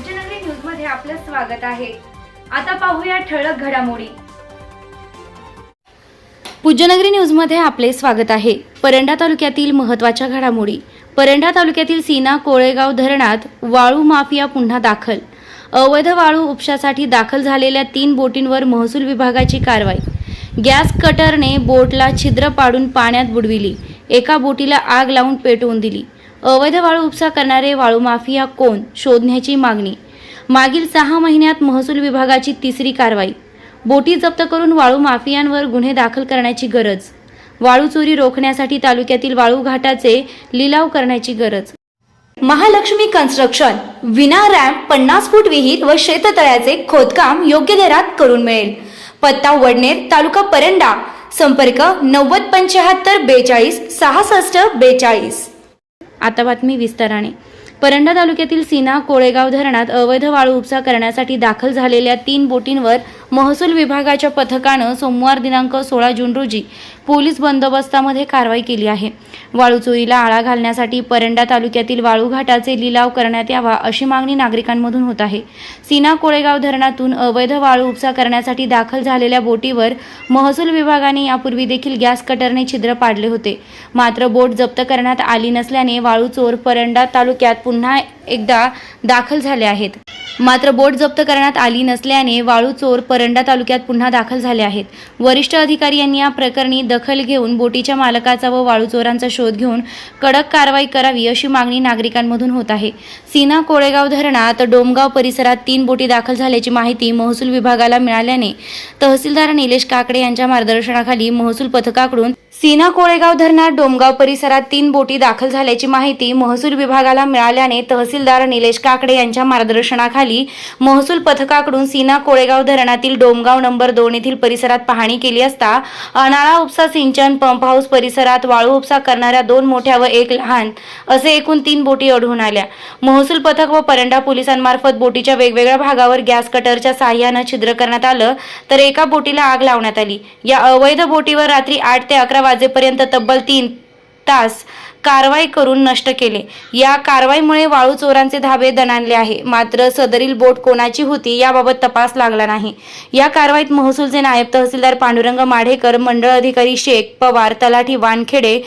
पूज्यनगरी न्यूजमध्ये आपलं स्वागत आहे. आता पाहूया ठळक घडामोडी. पूज्यनगरी न्यूजमध्ये आपले स्वागत आहे. परंडा तालुक्यातील महत्त्वाच्या घडामोडी. परंडा तालुक्यातील सीना कोळेगाव धरणात वाळू माफिया पुन्हा दाखल. अवैध वाळू उपशासाठी दाखल झालेल्या तीन बोटींवर महसूल विभागाची कारवाई. गॅस कटरने बोटला छिद्र पाडून पाण्यात बुडविली. एका बोटीला आग लावून पेटवून दिली. अवैध वाळू उपसा करणारे वाळू माफिया कोण? शोधण्याची मागणी. मागील सहा महिन्यात महसूल विभागाची तिसरी कारवाई. बोटी जप्त करून वाळू माफियांवर गुन्हे दाखल करण्याची गरज. वाळू चोरी रोखण्यासाठी तालुक्यातील वाळू घाटाचे लिलाव करण्याची गरज. महालक्ष्मी कन्स्ट्रक्शन. विना रॅम्प पन्नास फूट विहीर व शेततळ्याचे खोदकाम योग्य दरात करून मिळेल. पत्ता वडनेर तालुका परंडा. संपर्क नव्वद पंच्याहत्तर बेचाळीस सहासष्ट बेचाळीस. आता बातमी विस्ताराने. परंडा तालुक्यातील सीना कोळेगाव धरणात अवैध वाळू उपसा करण्यासाठी दाखल झालेल्या तीन बोटींवर महसूल विभागाच्या पथकानं सोमवार दिनांक सोळा जून रोजी पोलीस बंदोबस्तामध्ये कारवाई केली आहे. वाळू चोरीला आळा घालण्यासाठी परंडा तालुक्यातील वाळू घाटाचे लिलाव करण्यात यावा अशी मागणी नागरिकांमधून होत आहे. सीना कोळेगाव धरणातून अवैध वाळू उपसा करण्यासाठी दाखल झालेल्या बोटीवर महसूल विभागाने यापूर्वी देखील गॅस कटरने छिद्र पाडले होते. मात्र बोट जप्त करण्यात आली नसल्याने वाळू चोर परंडा तालुक्यात पुन्हा एकदा दाखल झाले आहेत. मात्र बोट जप्त करण्यात आली नसल्याने वाळू चोर परंडा तालुक्यात पुन्हा दाखल झाले आहेत. वरिष्ठ अधिकारी यांनी या प्रकरणी दखल घेऊन बोटीच्या मालकाचा व वाळू चोरांचा शोध घेऊन कडक कारवाई करावी अशी मागणी नागरिकांमधून होत आहे. सीना कोळेगाव धरणात डोमगाव परिसरात तीन बोटी दाखल झाल्याची माहिती महसूल विभागाला मिळाल्याने तहसीलदार निलेश काकडे यांच्या मार्गदर्शनाखाली महसूल पथकाकडून सीना कोळेगाव धरणात डोमगाव परिसरात तीन बोटी दाखल झाल्याची माहिती महसूल विभागाला मिळाल्याने तहसीलदार निलेश काकडे यांच्या मार्गदर्शनाखाली महसूल पथकाकडून सीना कोळेगाव धरणातील डोमगाव नंबर दोन येथील परिसरात पाहणी केली असता अनाळा उपसा सिंचन पंप हाऊस परिसरात वाळू उपसा करणाऱ्या दोन मोठ्या व एक लहान असे एकूण तीन बोटी आढळून आल्या. महसूल पथक व परंडा पोलिसांमार्फत बोटीच्या वेगवेगळ्या भागावर गॅस कटरच्या साह्यानं छिद्र करण्यात आलं तर एका बोटीला आग लावण्यात आली. या अवैध बोटीवर रात्री आठ ते अकरा वाजेपर्यंत तब्बल तीन तास कारवाई करून नष्ट केले. या कारवाईमुळे वाळू चोरांचे धाबे दणाणले आहे. मात्र सदरील बोट कोणाची होती याबाबत तपास लागला नाही. या कारवाईत महसूलचे नायब तहसीलदार पांडुरंग माढेकर मंडळ अधिकारी शेख पवार तलाठी वानखेडे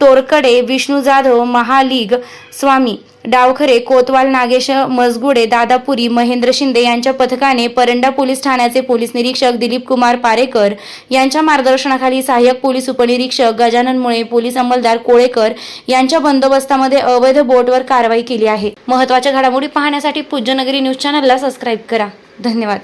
तोरकडे विष्णू जाधव महालिग स्वामी डावखरे कोतवाल नागेश मजगुडे दादापुरी महेंद्र शिंदे यांच्या पथकाने परंडा पोलीस ठाण्याचे पोलीस निरीक्षक दिलीप कुमार पारेकर यांच्या मार्गदर्शनाखाली सहाय्यक पोलीस उपनिरीक्षक गजानन मुळे पोलीस अंमलदार कोळेकर यांच्या बंदोबस्तामध्ये अवैध बोटवर कारवाई केली आहे. महत्त्वाच्या घडामोडी पाहण्यासाठी पूज्यनगरी न्यूज चॅनलला सबस्क्राईब करा. धन्यवाद.